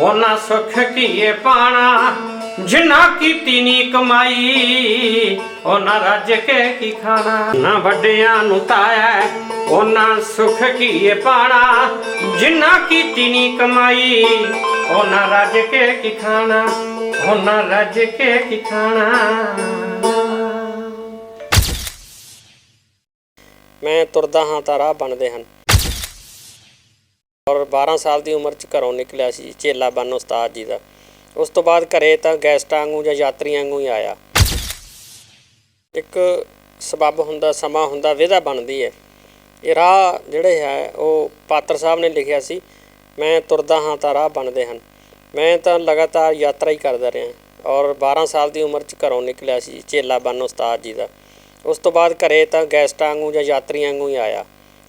ਉਹਨਾਂ ਸੁਖ ਕੀਏ ਪਾਣਾ, ਜਿਨਾ ਕੀਤੀ ਨੀ ਕਮਾਈ ਉਹਨਾਂ ਰੱਜ ਕੇ ਕੀ ਖਾਣਾ। ਨਾ ਵੱਡਿਆਂ ਨੂੰ ਤਾਇਆ ਉਹਨਾਂ ਸੁਖ ਕੀਏ ਪਾਣਾ, ਜਿਨਾ ਕੀਤੀ ਨੀ ਕਮਾਈ ਉਹਨਾਂ ਰੱਜ ਕੇ ਕੀ ਖਾਣਾ ਉਹਨਾਂ ਰੱਜ ਕੇ ਕੀ ਖਾਣਾ। ਮੈਂ ਤੁਰਦਾ ਹਾਂ ਤਾਂ ਰਾਹ ਬਣਦੇ ਹਨ। ਔਰ 12 ਸਾਲ ਦੀ ਉਮਰ 'ਚ ਘਰੋਂ ਨਿਕਲਿਆ ਸੀ, ਚੇਲਾ ਬਨ ਉਸਤਾਦ ਜੀ ਦਾ। ਉਸ ਤੋਂ ਬਾਅਦ ਘਰੇ ਤਾਂ ਗੈਸਟਾਂ ਵਾਂਗੂ ਜਾਂ ਯਾਤਰੀਆਂ ਵਾਂਗੂ ਹੀ ਆਇਆ। ਇੱਕ ਸਬੱਬ ਹੁੰਦਾ, ਸਮਾਂ ਹੁੰਦਾ, ਵਿਧਾ ਬਣਦੀ ਹੈ ਇਹ ਰਾਹ ਜਿਹੜੇ ਹੈ, ਉਹ ਪਾਤਰ ਸਾਹਿਬ ਨੇ ਲਿਖਿਆ ਸੀ, ਮੈਂ ਤੁਰਦਾ ਹਾਂ ਤਾਂ ਰਾਹ ਬਣਦੇ ਹਨ। ਮੈਂ ਤਾਂ ਲਗਾਤਾਰ ਯਾਤਰਾ ਹੀ ਕਰਦਾ ਰਿਹਾ। ਔਰ 12 ਸਾਲ ਦੀ ਉਮਰ 'ਚ ਘਰੋਂ ਨਿਕਲਿਆ ਸੀ, ਚੇਲਾ ਬਨ ਉਸਤਾਦ ਜੀ ਦਾ। ਉਸ ਤੋਂ ਬਾਅਦ ਘਰੇ ਤਾਂ ਗੈਸਟਾਂ ਵਾਂਗੂ ਜਾਂ ਯਾਤਰੀਆਂ ਵਾਂਗੂ ਹੀ ਆਇਆ।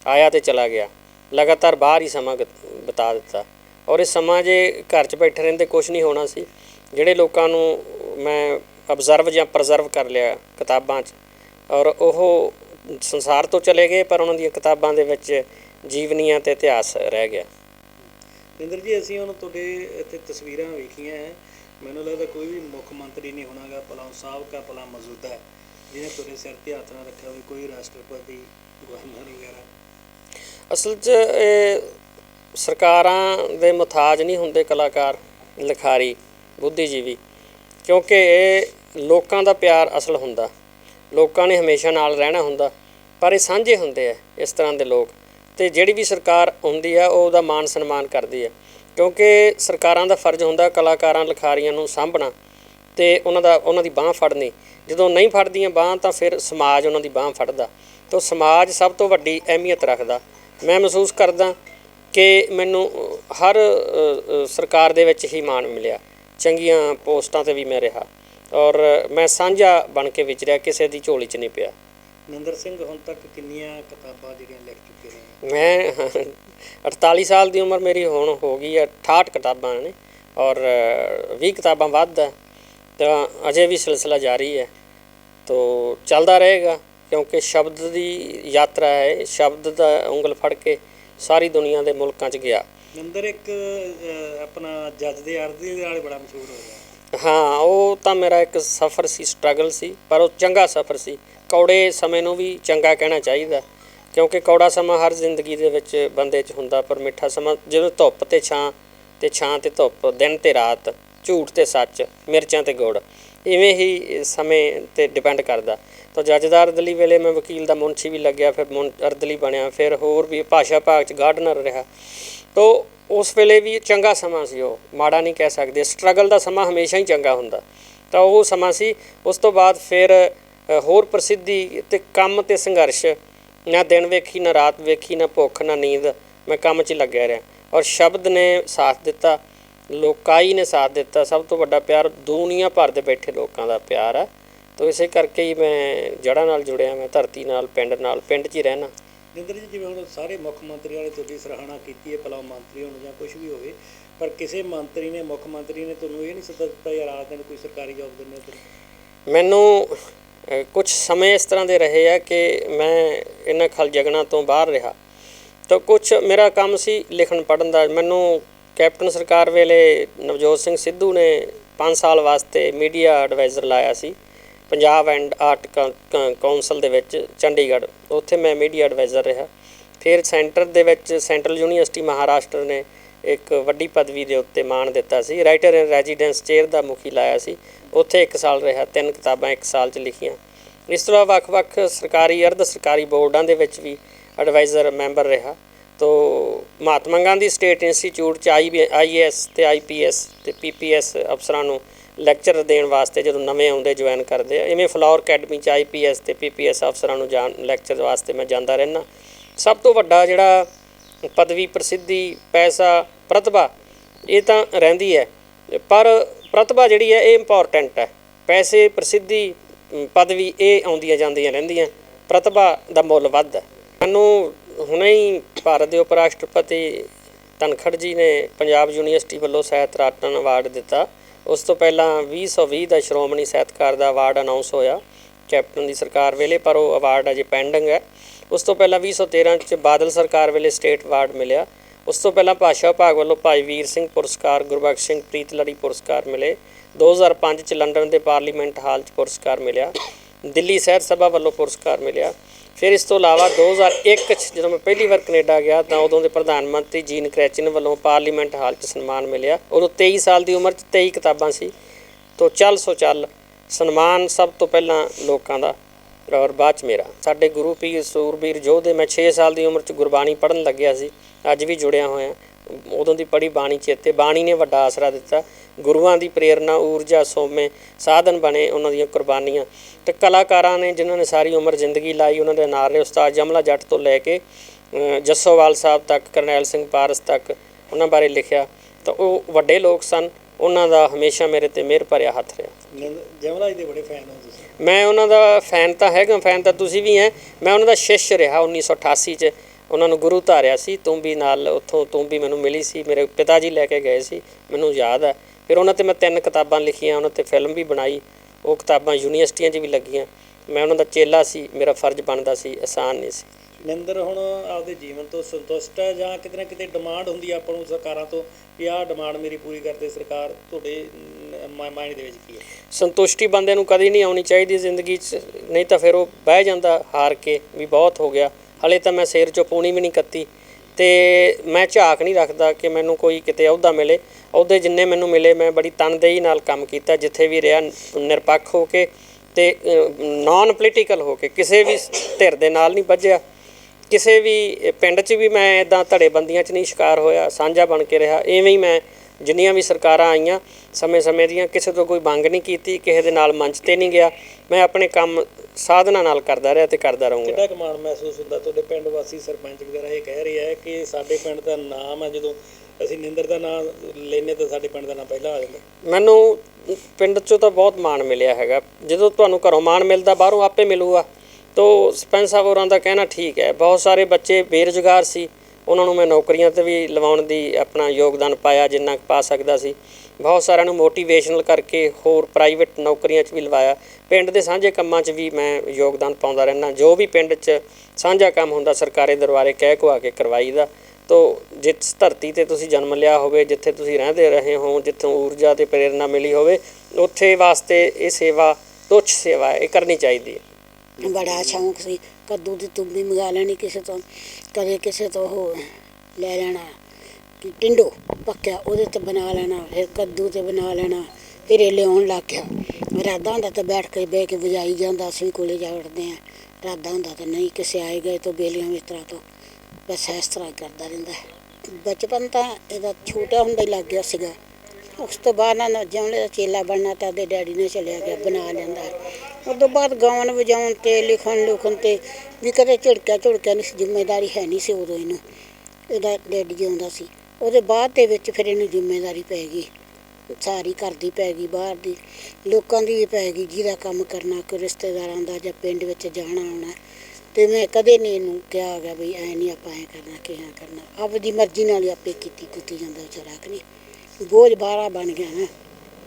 ਆਇਆ ਤੇ ਚਲਾ ਗਿਆ। ਲਗਾਤਾਰ ਬਾਹਰ ਹੀ ਸਮਾਂ ਗ- ਬਿਤਾ ਦਿੱਤਾ। ਔਰ ਇਹ ਸਮਾਂ ਜੇ ਘਰ 'ਚ ਬੈਠੇ ਰਹਿੰਦੇ ਕੁਝ ਨਹੀਂ ਹੋਣਾ ਸੀ। ਜਿਹੜੇ ਲੋਕਾਂ ਨੂੰ ਮੈਂ ਅਬਜ਼ਰਵ ਜਾਂ ਪ੍ਰਜ਼ਰਵ ਕਰ ਲਿਆ ਕਿਤਾਬਾਂ 'ਚ, ਔਰ ਉਹ ਸੰਸਾਰ ਤੋਂ ਚਲੇ ਗਏ, ਪਰ ਉਹਨਾਂ ਦੀਆਂ ਕਿਤਾਬਾਂ ਦੇ ਵਿੱਚ ਜੀਵਨੀਆਂ ਤੇ ਇਤਿਹਾਸ ਰਹਿ ਗਿਆ। ਨਿੰਦਰ ਜੀ, ਅਸੀਂ ਹੁਣ ਤੁਹਾਡੇ ਇੱਥੇ ਤਸਵੀਰਾਂ ਵੇਖੀਆਂ ਹੈ। ਮੈਨੂੰ ਲੱਗਦਾ ਕੋਈ ਵੀ ਮੁੱਖ ਮੰਤਰੀ ਨਹੀਂ ਹੋਣਾਗਾ, ਭਲਾ ਸਾਬਕਾ, ਭਲਾ ਮੌਜੂਦਾ ਹੈ। ਜਿਹਨੇ ਤੁਹਾਡੇ ਸਿਰ ਤੇ ਹੱਥ ਨਾ ਰੱਖਿਆ ਹੋਵੇ, ਕੋਈ ਰਾਸ਼ਟਰਪਤੀ, ਗਵਰਨਰ ਵਗੈਰਾ। ਅਸਲ 'ਚ, ਇਹ ਸਰਕਾਰਾਂ ਦੇ ਮੁਤਾਜ ਨਹੀਂ ਹੁੰਦੇ ਕਲਾਕਾਰ, ਲਿਖਾਰੀ, ਬੁੱਧੀਜੀਵੀ, ਕਿਉਂਕਿ ਇਹ ਲੋਕਾਂ ਦਾ ਪਿਆਰ ਅਸਲ ਹੁੰਦਾ। ਲੋਕਾਂ ਨੇ ਹਮੇਸ਼ਾ ਨਾਲ ਰਹਿਣਾ ਹੁੰਦਾ, ਪਰ ਇਹ ਸਾਂਝੇ ਹੁੰਦੇ ਆ, ਇਸ ਤਰ੍ਹਾਂ ਦੇ ਲੋਕ। ਤੇ ਜਿਹੜੀ ਵੀ ਸਰਕਾਰ ਹੁੰਦੀ ਆ, ਉਹ ਉਹਦਾ ਮਾਨ ਸਨਮਾਨ ਕਰਦੀ ਹੈ ਕਿਉਂਕਿ ਸਰਕਾਰਾਂ ਦਾ ਫਰਜ਼ ਹੁੰਦਾ ਕਲਾਕਾਰਾਂ, ਲਿਖਾਰੀਆਂ ਨੂੰ ਸਾਂਭਣਾ, ਤੇ ਉਹਨਾਂ ਦਾ, ਉਹਨਾਂ ਦੀ ਬਾਹ ਫੜਨੀ। ਜਦੋਂ ਨਹੀਂ ਫੜਦੀਆਂ ਬਾਹ, ਤਾਂ ਫਿਰ ਸਮਾਜ ਉਹਨਾਂ ਦੀ ਬਾਹ ਫੜਦਾ। ਤਾਂ ਸਮਾਜ ਸਭ ਤੋਂ ਵੱਡੀ ਅਹਿਮੀਅਤ ਰੱਖਦਾ। ਮੈਂ ਮਹਿਸੂਸ ਕਰਦਾ ਕਿ ਮੈਨੂੰ ਹਰ ਸਰਕਾਰ ਦੇ ਵਿੱਚ ਹੀ ਮਾਣ ਮਿਲਿਆ। ਚੰਗੀਆਂ ਪੋਸਟਾਂ ਤੇ ਵੀ ਮੈਂ ਰਿਹਾ ਔਰ ਮੈਂ ਸਾਂਝਾ ਬਣ ਕੇ ਵਿਚਰਿਆ ਕਿਸੇ ਦੀ ਝੋਲੀ 'ਚ ਨਹੀਂ ਪਿਆ। ਨਿੰਦਰ ਸਿੰਘ ਹੁਣ ਤੱਕ ਕਿੰਨੀਆਂ ਕਿਤਾਬਾਂ ਜਿਹੜੀਆਂ ਲਿਖ ਚੁੱਕੇ ਨੇ? ਮੈਂ 48 ਸਾਲ ਦੀ ਉਮਰ ਮੇਰੀ ਹੁਣ ਹੋ ਗਈ ਹੈ 68 ਕਿਤਾਬਾਂ ਨੇ ਔਰ 20 ਕਿਤਾਬਾਂ ਵੱਧ ਹੈ। ਤਾਂ ਅਜੇ ਵੀ ਸਿਲਸਿਲਾ ਜਾਰੀ ਹੈ। ਤੋ ਚੱਲਦਾ ਰਹੇਗਾ। ਕਿਉਂਕਿ ਸ਼ਬਦ ਦੀ ਯਾਤਰਾ ਹੈ ਸ਼ਬਦ ਦਾ ਉਂਗਲ ਫੜ ਕੇ ਸਾਰੀ ਦੁਨੀਆ ਦੇ ਮੁਲਕਾਂ 'ਚ ਗਿਆ। ਨਿੰਦਰ ਇੱਕ ਆਪਣਾ ਜੱਜ ਦੇ ਅਰਜ਼ੀ ਦੇ ਨਾਲ ਬੜਾ ਮਸ਼ਹੂਰ ਹੋ ਗਿਆ ਹਾਂ ਉਹ ਤਾਂ ਮੇਰਾ ਇੱਕ ਸਫ਼ਰ ਸੀ ਸਟਰਗਲ ਸੀ ਪਰ ਉਹ ਚੰਗਾ ਸਫ਼ਰ ਸੀ। ਕੌੜੇ ਸਮੇਂ ਨੂੰ ਵੀ ਚੰਗਾ ਕਹਿਣਾ ਚਾਹੀਦਾ ਕਿਉਂਕਿ ਕੌੜਾ ਸਮਾਂ ਹਰ ਜ਼ਿੰਦਗੀ ਦੇ ਵਿੱਚ ਬੰਦੇ 'ਚ ਹੁੰਦਾ ਪਰ ਮਿੱਠਾ ਸਮਾਂ ਜਿਵੇਂ ਧੁੱਪ ਤੇ ਛਾਂ ਤੇ ਛਾਂ ਤੇ ਧੁੱਪ ਦਿਨ ਤੇ ਰਾਤ। ਝੂਠ ਤੇ ਸੱਚ, ਮਿਰਚਾਂ ਤੇ ਗੁੜ, ਇਵੇਂ ਹੀ ਸਮੇਂ ਤੇ ਡਿਪੈਂਡ ਕਰਦਾ। ਤਾਂ ਜੱਜਦਾਰ ਅਰਦਲੀ ਵੇਲੇ ਮੈਂ ਵਕੀਲ ਦਾ ਮੁਨਸ਼ੀ ਵੀ ਲੱਗਿਆ, ਫਿਰ ਮੁਨ ਅਰਦਲੀ ਬਣਿਆ, ਫਿਰ ਹੋਰ ਵੀ ਭਾਸ਼ਾ ਭਾਗ 'ਚ ਗਾਰਡਨਰ ਰਿਹਾ। ਤੋ ਉਸ ਵੇਲੇ ਵੀ ਚੰਗਾ ਸਮਾਂ ਸੀ ਉਹ, ਮਾੜਾ ਨਹੀਂ ਕਹਿ ਸਕਦੇ ਸਟਰਗਲ ਦਾ ਸਮਾਂ ਹਮੇਸ਼ਾ ਹੀ ਚੰਗਾ ਹੁੰਦਾ। ਤਾਂ ਉਹ ਸਮਾਂ ਸੀ, ਉਸ ਤੋਂ ਬਾਅਦ ਫਿਰ ਹੋਰ ਪ੍ਰਸਿੱਧੀ ਤੇ ਕੰਮ ਤੇ ਸੰਘਰਸ਼, ਨਾ ਦਿਨ ਵੇਖੀ, ਨਾ ਰਾਤ ਵੇਖੀ, ਨਾ ਭੁੱਖ, ਨਾ ਨੀਂਦ, ਮੈਂ ਕੰਮ 'ਚ ਹੀ ਲੱਗਿਆ ਰਿਹਾ। ਔਰ ਸ਼ਬਦ ਨੇ ਸਾਥ ਦਿੱਤਾ ਲੋਕਾਈ ਨੇ ਸਾਥ ਦਿੱਤਾ। ਸਭ ਤੋਂ ਵੱਡਾ ਪਿਆਰ ਦੁਨੀਆ ਭਰ ਦੇ ਬੈਠੇ ਲੋਕਾਂ ਦਾ ਪਿਆਰ ਆ। ਤੋ ਇਸੇ ਕਰਕੇ ਹੀ ਮੈਂ ਜੜ੍ਹਾਂ ਨਾਲ ਜੁੜਿਆ ਮੈਂ ਧਰਤੀ ਨਾਲ ਪਿੰਡ ਨਾਲ ਪਿੰਡ 'ਚ ਹੀ ਰਹਿਣਾ। ਨਿੰਦਰ ਜੀ ਜਿਵੇਂ ਹੁਣ ਸਾਰੇ ਮੁੱਖ ਮੰਤਰੀ ਵਾਲੇ ਤੁਹਾਡੀ ਸਰਾਹਨਾ ਕੀਤੀ ਹੈ ਭਲਾ ਮੰਤਰੀ ਹੋਣ ਜਾਂ ਕੁਝ ਵੀ ਹੋਵੇ ਪਰ ਕਿਸੇ ਮੰਤਰੀ ਨੇ ਮੁੱਖ ਮੰਤਰੀ ਨੇ ਤੁਹਾਨੂੰ ਇਹ ਨਹੀਂ ਸੱਦਾ ਦਿੱਤਾ ਯਾਰ ਆ ਦਿਨ ਕੋਈ ਸਰਕਾਰੀ ਜੌਬ ਹੋ ਤੈਨੂੰ ਮੈਨੂੰ ਕੁਝ ਸਮੇਂ ਇਸ ਤਰ੍ਹਾਂ ਦੇ ਰਹੇ ਆ ਕਿ ਮੈਂ ਇਹਨਾਂ ਖਲ ਜਗਣਾ ਤੋਂ ਬਾਹਰ ਰਿਹਾ। ਤਾਂ ਕੁਝ ਮੇਰਾ ਕੰਮ ਸੀ ਲਿਖਣ ਪੜ੍ਹਨ ਦਾ। ਮੈਨੂੰ ਕੈਪਟਨ ਸਰਕਾਰ ਵੇਲੇ ਨਵਜੋਤ ਸਿੰਘ ਸਿੱਧੂ ਨੇ 5 ਸਾਲ ਵਾਸਤੇ ਮੀਡੀਆ ਐਡਵਾਈਜ਼ਰ ਲਾਇਆ ਸੀ, ਪੰਜਾਬ ਐਂਡ ਆਰਟ ਕਾਉਂਸਲ ਦੇ ਵਿੱਚ ਚੰਡੀਗੜ੍ਹ, ਉੱਥੇ ਮੈਂ ਮੀਡੀਆ ਐਡਵਾਈਜ਼ਰ ਰਿਹਾ। ਫਿਰ ਸੈਂਟਰ ਦੇ ਵਿੱਚ ਸੈਂਟਰਲ ਯੂਨੀਵਰਸਿਟੀ ਮਹਾਰਾਸ਼ਟਰ ਨੇ ਇੱਕ ਵੱਡੀ ਪਦਵੀ ਦੇ ਉੱਤੇ ਮਾਣ ਦਿੱਤਾ ਸੀ। ਰਾਈਟਰ ਇਨ ਰੈਜ਼ੀਡੈਂਸ ਚੇਅਰ ਦਾ ਮੁਖੀ ਲਾਇਆ ਸੀ। ਉੱਥੇ 1 ਸਾਲ ਰਿਹਾ, ਤਿੰਨ ਕਿਤਾਬਾਂ 1 ਸਾਲ 'ਚ ਲਿਖੀਆਂ। ਇਸ ਤੋਂ ਇਲਾਵਾ ਵੱਖ-ਵੱਖ ਸਰਕਾਰੀ, ਅਰਧ ਸਰਕਾਰੀ ਬੋਰਡਾਂ ਦੇ ਵਿੱਚ ਵੀ ਐਡਵਾਈਜ਼ਰ ਮੈਂਬਰ ਰਿਹਾ। ਤੋ ਮਹਾਤਮਾ ਗਾਂਧੀ ਸਟੇਟ ਇੰਸਟੀਚਿਊਟ ਚ ਆਈਏਐਸ ਤੇ ਆਈਪੀਐਸ ਤੇ ਪੀਪੀਐਸ ਅਫਸਰਾਂ ਨੂੰ ਲੈਕਚਰ ਦੇਣ ਵਾਸਤੇ ਜਦੋਂ ਨਵੇਂ ਆਉਂਦੇ ਜੁਆਇਨ ਕਰਦੇ ਆ। ਇਵੇਂ ਫਲੋਰ ਅਕੈਡਮੀ ਚ ਆਈਪੀਐਸ ਤੇ ਪੀਪੀਐਸ ਅਫਸਰਾਂ ਨੂੰ ਜਾਣ ਲੈਕਚਰ ਵਾਸਤੇ ਮੈਂ ਜਾਂਦਾ ਰਹਿਣਾ ਸਭ ਤੋਂ ਵੱਡਾ ਜਿਹੜਾ ਪਦਵੀ ਪ੍ਰਸਿੱਧੀ ਪੈਸਾ ਪ੍ਰਤਿਭਾ, ਇਹ ਤਾਂ ਰਹਿੰਦੀ ਹੈ। ਪਰ ਪ੍ਰਤਿਭਾ ਜਿਹੜੀ ਹੈ ਇਹ ਇੰਪੋਰਟੈਂਟ ਹੈ। ਪੈਸੇ ਪ੍ਰਸਿੱਧੀ ਪਦਵੀ ਇਹ ਆਉਂਦੀਆਂ ਜਾਂਦੀਆਂ ਰਹਿੰਦੀਆਂ। ਪ੍ਰਤਿਭਾ ਦਾ ਮੁੱਲ ਵੱਧ ਹੈ। ਮੈਨੂੰ ਹੁਣੇ ਹੀ ਭਾਰਤ ਦੇ ਉਪ ਰਾਸ਼ਟਰਪਤੀ ਧਨਖੜ ਜੀ ਨੇ ਪੰਜਾਬ ਯੂਨੀਵਰਸਿਟੀ ਵੱਲੋਂ ਸਾਹਿਤ ਰਤਨ ਅਵਾਰਡ ਦਿੱਤਾ। ਉਸ ਤੋਂ ਪਹਿਲਾਂ 2020 ਦਾ ਸ਼੍ਰੋਮਣੀ ਸਾਹਿਤਕਾਰ ਦਾ ਅਵਾਰਡ ਅਨਾਉਂਸ ਹੋਇਆ ਕੈਪਟਨ ਦੀ ਸਰਕਾਰ ਵੇਲੇ, ਪਰ ਉਹ ਅਵਾਰਡ ਅਜੇ ਪੈਂਡਿੰਗ ਹੈ। ਉਸ ਤੋਂ ਪਹਿਲਾਂ 2013 ਚ ਬਾਦਲ ਸਰਕਾਰ ਵੇਲੇ ਸਟੇਟ ਅਵਾਰਡ ਮਿਲਿਆ। ਉਸ ਤੋਂ ਪਹਿਲਾਂ ਭਾਸ਼ਾ ਵਿਭਾਗ ਵੱਲੋਂ ਭਾਈ ਵੀਰ ਸਿੰਘ ਪੁਰਸਕਾਰ ਗੁਰਬਖਸ਼ ਸਿੰਘ ਪ੍ਰੀਤਲੜੀ ਪੁਰਸਕਾਰ ਮਿਲੇ। 2005 ਚ ਲੰਡਨ ਦੇ ਪਾਰਲੀਮੈਂਟ ਹਾਲ 'ਚ ਪੁਰਸਕਾਰ ਮਿਲਿਆ। ਦਿੱਲੀ ਸ਼ਹਿਰ ਸਭਾ ਵੱਲੋਂ ਪੁਰਸਕਾਰ ਮਿਲਿਆ। ਫਿਰ ਇਸ ਤੋਂ ਇਲਾਵਾ 2001 ਚ ਜਦੋਂ ਮੈਂ ਪਹਿਲੀ ਵਾਰ ਕੈਨੇਡਾ ਗਿਆ ਤਾਂ ਉਦੋਂ ਦੇ ਪ੍ਰਧਾਨ ਮੰਤਰੀ ਜੀਨ ਕ੍ਰੈਚਿਨ ਵੱਲੋਂ ਪਾਰਲੀਮੈਂਟ ਹਾਲ 'ਚ ਸਨਮਾਨ ਮਿਲਿਆ। ਉਦੋਂ 23 ਸਾਲ ਦੀ ਉਮਰ 'ਚ 23 ਕਿਤਾਬਾਂ ਸੀ। ਤੋ ਚੱਲ ਸੋ ਚੱਲ, ਸਨਮਾਨ ਸਭ ਤੋਂ ਪਹਿਲਾਂ ਲੋਕਾਂ ਦਾ ਔਰ ਬਾਅਦ ਚ ਮੇਰਾ। ਸਾਡੇ ਗੁਰੂ ਪੀਰ ਸੂਰਬੀਰ ਯੋਧੇ, ਮੈਂ 6 ਸਾਲ ਦੀ ਉਮਰ ਚ ਗੁਰਬਾਣੀ ਪੜ੍ਹਨ ਲੱਗਿਆ ਸੀ। ਅੱਜ ਵੀ ਜੁੜਿਆ ਹੋਇਆ। ਉਦੋਂ ਦੀ ਪੜ੍ਹੀ ਬਾਣੀ ਚੇਤੇ ਬਾਣੀ ਨੇ ਵੱਡਾ ਆਸਰਾ ਦਿੱਤਾ। ਗੁਰੂਆਂ ਦੀ ਪ੍ਰੇਰਣਾ ਊਰਜਾ ਸੋਮੇ ਸਾਧਨ ਬਣੇ ਉਹਨਾਂ ਦੀਆਂ ਕੁਰਬਾਨੀਆਂ। ਤੇ ਕਲਾਕਾਰਾਂ ਨੇ ਜਿਨ੍ਹਾਂ ਨੇ ਸਾਰੀ ਉਮਰ ਜ਼ਿੰਦਗੀ ਲਾਈ ਉਹਨਾਂ ਦੇ ਨਾਂ ਨੇ ਉਸਤਾਦ ਜਮਲਾ ਜੱਟ ਤੋਂ ਲੈ ਕੇ ਜੱਸੋਵਾਲ ਸਾਹਿਬ ਤੱਕ ਕਰਨੈਲ ਸਿੰਘ ਪਾਰਸ ਤੱਕ ਉਹਨਾਂ ਬਾਰੇ ਲਿਖਿਆ। ਤਾਂ ਉਹ ਵੱਡੇ ਲੋਕ ਸਨ। ਉਹਨਾਂ ਦਾ ਹਮੇਸ਼ਾ ਮੇਰੇ ਤੇ ਮਿਹਰ ਭਰਿਆ ਹੱਥ ਰਿਹਾ। ਜਮਲਾ ਜੀ ਦੇ ਬੜੇ ਫੈਨ ਹੋ ਤੁਸੀਂ। ਮੈਂ ਉਹਨਾਂ ਦਾ ਫੈਨ ਤਾਂ ਹੈਗਾ ਫੈਨ ਤਾਂ ਤੁਸੀਂ ਵੀ ਹੈ। ਮੈਂ ਉਹਨਾਂ ਦਾ ਸ਼ਿਸ਼ ਰਿਹਾ 1988 ਚ। ਉਹਨਾਂ ਨੂੰ ਗੁਰੂ ਧਾਰਿਆ ਸੀ ਤੂੰ ਵੀ ਨਾਲ ਉੱਥੋਂ ਤੂੰ ਵੀ ਮੈਨੂੰ ਮਿਲੀ ਸੀ ਮੇਰੇ ਪਿਤਾ ਜੀ ਲੈ ਕੇ ਗਏ ਸੀ ਮੈਨੂੰ ਯਾਦ ਹੈ। ਫਿਰ ਉਹਨਾਂ ਤੇ ਮੈਂ ਤਿੰਨ ਕਿਤਾਬਾਂ ਲਿਖੀਆਂ ਉਹਨਾਂ ਤੇ ਫਿਲਮ ਵੀ ਬਣਾਈ ਉਹ ਕਿਤਾਬਾਂ ਯੂਨੀਵਰਸਿਟੀਆਂ 'ਚ ਵੀ ਲੱਗੀਆਂ। ਮੈਂ ਉਹਨਾਂ ਦਾ ਚੇਲਾ ਸੀ ਮੇਰਾ ਫਰਜ਼ ਬਣਦਾ ਸੀ ਆਸਾਨ ਨਹੀਂ ਸੀ। ਨਿੰਦਰ ਹੁਣ ਆਪਦੇ ਜੀਵਨ ਤੋਂ ਸੰਤੁਸ਼ਟ ਹੈ ਜਾਂ ਕਿਤੇ ਨਾ ਕਿਤੇ ਡਿਮਾਂਡ ਹੁੰਦੀ ਆਪਾਂ ਨੂੰ ਸਰਕਾਰਾਂ ਤੋਂ ਵੀ ਆਹ ਡਿਮਾਂਡ ਮੇਰੀ ਪੂਰੀ ਕਰਦੇ ਸਰਕਾਰ ਤੁਹਾਡੇ ਮਾਈਂਡ ਦੇ ਵਿੱਚ ਕੀ ਹੈ? ਸੰਤੁਸ਼ਟੀ ਬੰਦੇ ਨੂੰ ਕਦੀ ਨਹੀਂ ਆਉਣੀ ਚਾਹੀਦੀ ਜ਼ਿੰਦਗੀ 'ਚ ਨਹੀਂ ਤਾਂ ਫਿਰ ਉਹ ਬਹਿ ਜਾਂਦਾ ਹਾਰ ਕੇ ਵੀ ਬਹੁਤ ਹੋ ਗਿਆ। ਹਲੇ ਤਾਂ ਮੈਂ ਸਿਰ 'ਚੋਂ ਪੂਣੀ ਵੀ ਨਹੀਂ ਕੱਤੀ ਤੇ ਮੈਂ ਝਾਕ ਨਹੀਂ ਰੱਖਦਾ ਕਿ ਮੈਨੂੰ ਕੋਈ ਕਿਤੇ ਅਹੁਦਾ ਮਿਲੇ। ਅਹੁਦੇ ਜਿੰਨੇ ਮੈਨੂੰ ਮਿਲੇ ਮੈਂ ਬੜੀ ਤਨਦੇਹੀ ਨਾਲ ਕੰਮ ਕੀਤਾ, ਜਿੱਥੇ ਵੀ ਰਿਹਾ ਨਿਰਪੱਖ ਹੋ ਕੇ ਤੇ ਨਾਨ ਪੋਲੀਟੀਕਲ ਹੋ ਕੇ, ਕਿਸੇ ਵੀ ਧਿਰ ਦੇ ਨਾਲ ਨਹੀਂ ਵੱਜਿਆ। ਕਿਸੇ ਵੀ ਪਿੰਡ 'ਚ ਵੀ ਮੈਂ ਇਦਾਂ ਧੜੇਬੰਦੀਆਂ 'ਚ ਨਹੀਂ ਸ਼ਿਕਾਰ ਹੋਇਆ, ਸਾਂਝਾ ਬਣ ਕੇ ਰਿਹਾ, ਐਵੇਂ ਹੀ ਮੈਂ ਜਿੰਨੀਆਂ ਵੀ ਸਰਕਾਰਾਂ ਆਈਆਂ, ਸਮੇਂ-ਸਮੇਂ ਦੀਆਂ ਕਿਸੇ ਤੋਂ ਕੋਈ ਮੰਗ ਨਹੀਂ ਕੀਤੀ, ਕਿਸੇ ਦੇ ਨਾਲ ਮੰਚ ਤੇ ਨਹੀਂ ਗਿਆ। ਮੈਂ ਆਪਣੇ ਕੰਮ ਸਾਧਨਾ ਨਾਲ ਕਰਦਾ ਰਿਹਾ ਤੇ ਕਰਦਾ ਰਹੂੰਗਾ। ਕਿੰਨਾ ਕੁ ਮਾਣ ਮਹਿਸੂਸ ਹੁੰਦਾ ਤੁਹਾਡੇ ਪਿੰਡ ਵਾਸੀ ਸਰਪੰਚ ਵਗੈਰਾ ਇਹ ਕਹਿ ਰਹੇ ਆ ਕਿ ਸਾਡੇ ਪਿੰਡ ਦਾ ਨਾਮ ਹੈ ਜਦੋਂ ਅਸੀਂ ਨਿੰਦਰ ਦਾ ਨਾਮ ਲੈਨੇ ਤਾਂ ਸਾਡੇ ਪਿੰਡ ਦਾ ਨਾਮ ਪਹਿਲਾਂ ਆ ਜਾਂਦਾ। ਮੈਨੂੰ ਪਿੰਡ 'ਚੋਂ ਤਾਂ ਬਹੁਤ ਮਾਣ ਮਿਲਿਆ ਹੈਗਾ। ਜਦੋਂ ਤੁਹਾਨੂੰ ਘਰੋਂ ਮਾਣ ਮਿਲਦਾ ਬਾਹਰੋਂ ਆਪੇ ਮਿਲੂਗਾ। ਤੋ ਸਰਪੰਚ ਸਾਹਿਬ ਹੋਰਾਂ ਦਾ ਕਹਿਣਾ ਠੀਕ ਹੈ। ਬਹੁਤ ਸਾਰੇ ਬੱਚੇ ਬੇਰੁਜ਼ਗਾਰ ਸੀ। ਉਹਨਾਂ ਨੂੰ ਮੈਂ ਨੌਕਰੀਆਂ ਤੇ ਵੀ ਲਵਾਉਣ ਦੀ ਆਪਣਾ ਯੋਗਦਾਨ ਪਾਇਆ ਜਿੰਨਾ ਕੁ ਪਾ ਸਕਦਾ ਸੀ। ਬਹੁਤ ਸਾਰਿਆਂ ਨੂੰ ਮੋਟੀਵੇਸ਼ਨਲ ਕਰਕੇ ਹੋਰ ਪ੍ਰਾਈਵੇਟ ਨੌਕਰੀਆਂ 'ਚ ਵੀ ਲਵਾਇਆ। ਪਿੰਡ ਦੇ ਸਾਂਝੇ ਕੰਮਾਂ 'ਚ ਵੀ ਮੈਂ ਯੋਗਦਾਨ ਪਾਉਂਦਾ ਰਹਿਣਾ ਜੋ ਵੀ ਪਿੰਡ 'ਚ ਸਾਂਝਾ ਕੰਮ ਹੁੰਦਾ, ਸਰਕਾਰੀ ਦਰਬਾਰੇ ਕਹਿ ਕੁਆ ਕੇ ਕਰਵਾਈਦਾ। ਤੋ ਜਿਸ ਧਰਤੀ ਤੇ ਤੁਸੀਂ ਜਨਮ ਲਿਆ ਹੋਵੇ, ਜਿੱਥੇ ਤੁਸੀਂ ਰਹਿੰਦੇ ਰਹੇ ਹੋ, ਜਿੱਥੋਂ ਊਰਜਾ ਤੇ ਪ੍ਰੇਰਣਾ ਮਿਲੀ ਹੋਵੇ, ਉੱਥੇ ਵਾਸਤੇ ਇਹ ਸੇਵਾ, ਤੁੱਛ ਸੇਵਾ ਇਹ ਕਰਨੀ ਚਾਹੀਦੀ ਹੈ। ਬੜਾ ਸ਼ੌਂਕ ਸੀ। ਕੱਦੂ ਦੀ ਤੁੰਬੀ ਮੰਗਾ ਲੈਣੀ ਕਿਸੇ ਤੋਂ, ਕਦੇ ਕਿਸੇ ਤੋਂ ਹੋ ਲੈ ਲੈਣਾ। ਟਿੰਡੋ ਪੱਕਿਆ, ਉਹਦੇ ਤੇ ਬਣਾ ਲੈਣਾ, ਫਿਰ ਕੱਦੂ ਤੇ ਬਣਾ ਲੈਣਾ, ਫਿਰ ਇਹ ਲਿਆਉਣ ਲੱਗ ਗਿਆ। ਰਾਦਾ ਹੁੰਦਾ ਤਾਂ ਬੈਠ ਕੇ ਬਹਿ ਕੇ ਵਜਾਈ ਜਾਂਦਾ, ਅਸੀਂ ਕੋਲੇ ਜਾ ਵੜਦੇ ਆ ਰਾਦਾ ਹੁੰਦਾ ਤਾਂ ਨਹੀਂ, ਕਿਸੇ ਆਏ ਗਏ ਤੋਂ, ਬੇਲੀਆਂ ਮਿੱਤਰਾਂ ਤੋਂ, ਬਸ ਇਸ ਤਰ੍ਹਾਂ ਕਰਦਾ ਰਹਿੰਦਾ ਬਚਪਨ ਤਾਂ ਇਹਦਾ ਛੋਟਾ ਹੁੰਦਾ ਹੀ ਲੱਗ ਗਿਆ ਸੀਗਾ। ਉਸ ਤੋਂ ਬਾਅਦ ਨਾ ਜਮਲੇ ਦਾ ਚੇਲਾ ਬਣਨਾ ਤਾਂ ਉਹਦੇ ਡੈਡੀ ਨੇ ਚਲਿਆ ਗਿਆ, ਬਣਾ ਲੈਂਦਾ ਉਸ ਤੋਂ ਬਾਅਦ ਗਾਉਣ ਵਜਾਉਣ ਤੇ, ਲਿਖਣ ਲੁਖਣ ਤੇ ਵੀ ਕਦੇ ਝਿੜਕਿਆ ਝੁੜਕਿਆ ਨਹੀਂ ਸੀ ਜ਼ਿੰਮੇਵਾਰੀ ਹੈ ਨਹੀਂ ਸੀ ਉਦੋਂ ਇਹਨੂੰ। ਇਹਦਾ ਡੈਡੀ ਆਉਂਦਾ ਸੀ। ਉਹਦੇ ਬਾਅਦ ਦੇ ਵਿੱਚ ਫਿਰ ਇਹਨੂੰ ਜ਼ਿੰਮੇਵਾਰੀ ਪੈ ਗਈ। ਸਾਰੀ ਘਰ ਦੀ ਪੈ ਗਈ, ਬਾਹਰ ਦੀ। ਲੋਕਾਂ ਦੀ ਵੀ ਪੈ ਗਈ, ਜਿਹਦਾ ਕੰਮ ਕਰਨਾ, ਕੋਈ ਰਿਸ਼ਤੇਦਾਰਾਂ ਦਾ ਜਾਂ ਪਿੰਡ ਵਿੱਚ ਜਾਣਾ ਆਉਣਾ। ਤੇ ਮੈਂ ਕਦੇ ਨਹੀਂ ਇਹਨੂੰ ਕਿਹਾ ਗਿਆ ਵੀ ਐ ਨਹੀਂ ਆਪਾਂ ਐ ਕਰਨਾ ਕਿ ਕਰਨਾ। ਆਪਦੀ ਮਰਜ਼ੀ ਨਾਲ ਹੀ ਆਪੇ ਕੀਤੀ ਕੁੱਤੀ ਜਾਂਦਾ ਵਿਚਾਰਾ, ਕਿ ਨਹੀਂ? ਬੋਝ ਬਾਹਰਾ ਬਣ ਗਿਆ ਨਾ।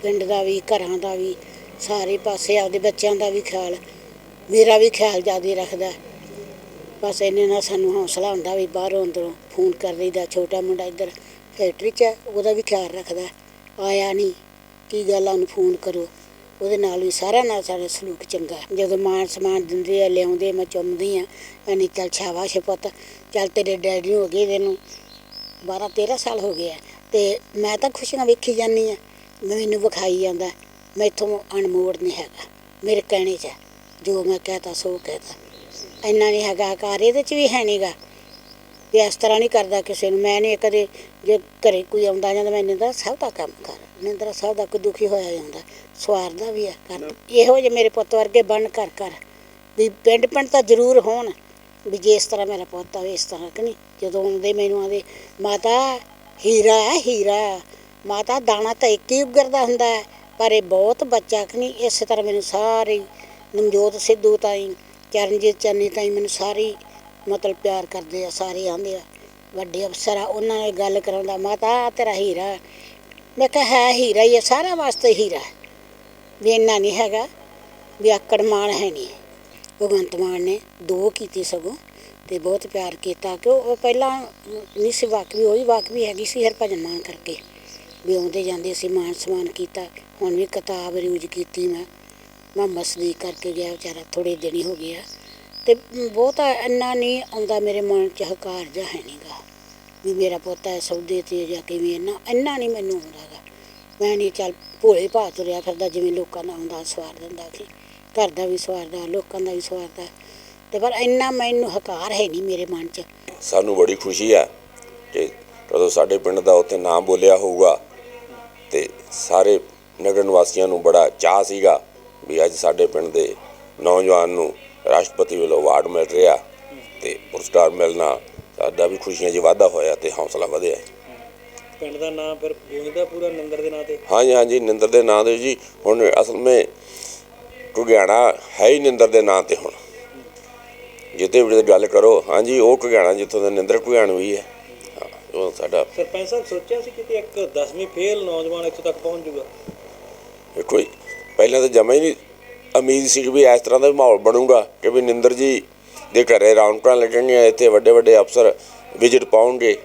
ਪਿੰਡ ਦਾ ਵੀ, ਘਰਾਂ ਦਾ ਵੀ, ਸਾਰੇ ਪਾਸੇ ਆਪਦੇ ਬੱਚਿਆਂ ਦਾ ਵੀ ਖਿਆਲ, ਮੇਰਾ ਵੀ ਖਿਆਲ ਜ਼ਿਆਦਾ ਰੱਖਦਾ। ਬਸ ਇਹਨੇ ਨਾਲ ਸਾਨੂੰ ਹੌਸਲਾ ਹੁੰਦਾ ਵੀ ਬਾਹਰੋਂ ਅੰਦਰੋਂ ਫੋਨ ਕਰ ਲਈਦਾ ਛੋਟਾ ਮੁੰਡਾ ਇੱਧਰ ਫੈਕਟਰੀ 'ਚ ਹੈ, ਉਹਦਾ ਵੀ ਖਿਆਲ ਰੱਖਦਾ ਆਇਆ ਨਹੀਂ ਕੀ ਗੱਲ ਆ ਉਹਨੂੰ ਫੋਨ ਕਰੋ। ਉਹਦੇ ਨਾਲ ਵੀ ਸਾਰਿਆਂ ਨਾਲ ਸਾਡਾ ਸਲੂਕ ਚੰਗਾ ਜਦੋਂ ਮਾਨ ਸਮਾਨ ਦਿੰਦੇ ਆ ਲਿਆਉਂਦੇ ਮੈਂ ਚੁੰਮਦੀ ਆ ਅਨੀ ਚੱਲ ਛਾਵਾ ਪੁੱਤ ਚੱਲ ਤੇਰੇ ਡੈਡੀ ਹੋ ਗਏ ਤੈਨੂੰ 12 13 ਸਾਲ ਹੋ ਗਏ ਆ। ਤੇ ਮੈਂ ਤਾਂ ਖੁਸ਼ੀਆਂ ਵੇਖੀ ਜਾਂਦੀ ਆ। ਮੈਨੂੰ ਵਿਖਾਈ ਜਾਂਦਾ ਮੈਥੋਂ ਅਣਮੋੜ ਨਹੀਂ ਹੈਗਾ ਮੇਰੇ ਕਹਿਣੇ 'ਚ ਹੈ। ਜੋ ਮੈਂ ਕਹਤਾ ਸੋ ਕਹਤਾ। ਇੰਨਾ ਨਹੀਂ ਹੈਗਾ ਆਕਾਰ ਇਹਦੇ 'ਚ ਵੀ ਹੈ ਨਹੀਂਗਾ ਵੀ ਇਸ ਤਰ੍ਹਾਂ ਨਹੀਂ ਕਰਦਾ ਕਿਸੇ ਨੂੰ। ਮੈਂ ਨਹੀਂ ਕਦੇ ਜੇ ਘਰੇ ਕੋਈ ਆਉਂਦਾ ਜਾਂਦਾ ਮੈਂ ਨਿੰਦਰਾ ਸਭ ਦਾ ਕੰਮ ਕਰ ਨਿੰਦਰਾ ਸਭ ਦਾ ਕੋਈ ਦੁਖੀ ਹੋਇਆ ਜਾਂਦਾ ਸਵਾਰਦਾ ਵੀ ਆ ਕਰ। ਇਹੋ ਜਿਹੇ ਮੇਰੇ ਪੁੱਤ ਵਰਗੇ ਬਣ ਕਰ ਕਰ। ਵੀ ਪਿੰਡ ਪਿੰਡ ਤਾਂ ਜ਼ਰੂਰ ਹੋਣ ਵੀ ਜੇ ਇਸ ਤਰ੍ਹਾਂ ਮੇਰਾ ਪੁੱਤ ਆਵੇ ਇਸ ਤਰ੍ਹਾਂ ਕਿ ਨਹੀਂ? ਜਦੋਂ ਆਉਂਦੇ ਮੈਨੂੰ ਆਂਦੇ ਮਾਤਾ ਹੀਰਾ ਹੈ ਹੀਰਾ। ਮਾਤਾ ਦਾਣਾ ਤਾਂ ਇੱਕ ਹੀ ਉਗਰਦਾ ਹੁੰਦਾ ਪਰ ਇਹ ਬਹੁਤ ਬੱਚਾ ਕਿ ਨਹੀਂ? ਇਸੇ ਤਰ੍ਹਾਂ ਮੈਨੂੰ ਸਾਰੇ ਹੀ, ਨਵਜੋਤ ਸਿੱਧੂ ਤਾਈਂ ਚਰਨਜੀਤ ਚੰਨੀ ਤਾਈਂ ਮੈਨੂੰ ਸਾਰੇ ਮਤਲਬ ਪਿਆਰ ਕਰਦੇ ਆ, ਸਾਰੇ ਆਂਦੇ ਆ, ਵੱਡੇ ਅਫਸਰ ਆ, ਉਹਨਾਂ ਨਾਲ ਗੱਲ ਕਰਾਉਂਦਾ ਮਾਤਾ ਆਹ ਤੇਰਾ ਹੀਰਾ ਹੈ। ਮੈਂ ਕਿਹਾ, ਹੈ ਹੀਰਾ ਹੀ ਹੈ ਸਾਰਾ ਵਾਸਤੇ ਹੀਰਾ ਹੈ। ਵੀ ਇੰਨਾ ਨਹੀਂ ਹੈਗਾ, ਵੀ ਆਕੜ ਮਾਣ ਹੈ ਨਹੀਂ ਭਗਵੰਤ ਮਾਨ ਨੇ ਦੋ ਕੀਤੀ ਸਗੋਂ, ਤੇ ਬਹੁਤ ਪਿਆਰ ਕੀਤਾ ਕਿ ਉਹ ਪਹਿਲਾਂ ਨਹੀਂ ਸੀ ਵਾਕਵੀ ਹੋਈ ਵਾਕਵੀ ਹੈਗੀ ਸੀ ਹਰਭਜਨ ਮਾਨ ਕਰਕੇ ਵੀ ਆਉਂਦੇ ਜਾਂਦੇ ਸੀ, ਮਾਨ ਸਮਾਨ ਕੀਤਾ, ਹੁਣ ਵੀ ਕਿਤਾਬ ਰਿਊਜ਼ ਕੀਤੀ ਮੈਂ ਮੁਹੰਮਦ ਸਦੀਕ ਕਰਕੇ ਗਿਆ, ਵਿਚਾਰਾ ਥੋੜੇ ਦਿਨ ਹੀ ਹੋ ਗਏ ਆ ਤੇ ਬਹੁਤਾ ਇੰਨਾ ਨਹੀਂ ਆਉਂਦਾ ਮੇਰੇ ਮਨ ਚ ਹਕਾਰ ਜਿਹਾ ਹੈ ਨਹੀਂਗਾ ਵੀ ਮੇਰਾ ਪੁੱਤ ਹੈ ਸੌਦੇ ਤੇ ਜਾਂ ਕਿਵੇਂ, ਇੰਨਾ ਇੰਨਾ ਨਹੀਂ ਮੈਨੂੰ ਆਉਂਦਾਗਾ ਮੈਂ ਨਹੀਂ ਚੱਲ ਭੋਲੇ ਭਾਅ ਤੁਰਿਆ ਫਿਰਦਾ ਜਿਵੇਂ ਲੋਕਾਂ ਦਾ ਆਉਂਦਾ, ਸਵਾਰ ਦਿੰਦਾ ਸੀ। ਘਰ ਦਾ ਵੀ ਸਵਾਰਦਾ, ਲੋਕਾਂ ਦਾ ਵੀ ਸਵਾਰਦਾ। ਤੇ ਪਰ ਇੰਨਾ ਮੈਨੂੰ ਹਕਾਰ ਹੈ ਨਹੀਂ ਮੇਰੇ ਮਨ 'ਚ। ਸਾਨੂੰ ਬੜੀ ਖੁਸ਼ੀ ਹੈ ਕਿ ਜਦੋਂ ਸਾਡੇ ਪਿੰਡ ਦਾ ਉੱਥੇ ਨਾਮ ਬੋਲਿਆ ਹੋਊਗਾ ਤੇ ਸਾਰੇ ਨਗਰ ਨਿਵਾਸੀਆਂ ਨੂੰ ਬੜਾ ਚਾਹ ਸੀਗਾ ਵੀ ਅੱਜ ਸਾਡੇ ਪਿੰਡ ਦੇ ਨੌਜਵਾਨ ਨੂੰ ਰਾਸ਼ਟਰਪਤੀ ਵੱਲੋਂ ਅਵਾਰਡ ਮਿਲ ਰਿਹਾ ਤੇ ਪੁਰਸਕਾਰ ਮਿਲਣਾ ਸਾਡਾ ਵੀ ਖੁਸ਼ੀਆਂ 'ਚ ਵਾਧਾ ਹੋਇਆ ਤੇ ਹੌਸਲਾ ਵਧਿਆ ਪਿੰਡ ਦਾ ਨਾਮ ਫਿਰ ਗੂੰਜਦਾ ਪੂਰਾ ਨੰਦਰ ਦੇ ਨਾਂ ਤੇ? ਹਾਂਜੀ ਹਾਂਜੀ ਨਿੰਦਰ ਦੇ ਨਾਂ ਦੇ ਜੀ। ਹੁਣ ਅਸਲ ਹੈ ਹੀ ਨਿੰਦਰ ਦੇ ਨਾਂ ਤੇ ਹੁਣ। ਜਿੱਤੇ ਵੀ ਗੱਲ ਕਰੋ ਹਾਂਜੀ ਉਹ ਕੁਗਿਆਣਾ ਜਿੱਥੋਂ ਦਾ ਨਿੰਦਰ ਕੁਗਿਆਣ ਵੀ ਹੈ। ਉਹ ਸਾਡਾ ਸਰਪੰਚ ਸਾਹਿਬ ਸੋਚਿਆ ਸੀ ਕਿਤੇ ਇੱਕ 10ਵੀਂ ਫੇਲ ਨੌਜਵਾਨ ਇੱਥੋਂ ਤੱਕ ਪਹੁੰਚ ਜਾਊਗਾ? ਦੇਖੋ ਪਹਿਲਾਂ ਤਾਂ ਜਮਾ ਹੀ ਨਹੀਂ ਉਮੀਦ ਸੀ ਕਿ ਵੀ ਇਸ ਤਰ੍ਹਾਂ ਦਾ ਵੀ ਮਾਹੌਲ ਬਣੂਗਾ ਕਿ ਵੀ ਨਿੰਦਰ ਜੀ ਦੇ ਘਰੇ ਰੌਣਕਾਂ ਲੱਗਣਗੀਆਂ, ਇੱਥੇ ਵੱਡੇ ਵੱਡੇ ਅਫਸਰ ਵਿਜ਼ਿਟ ਪਾਉਣਗੇ।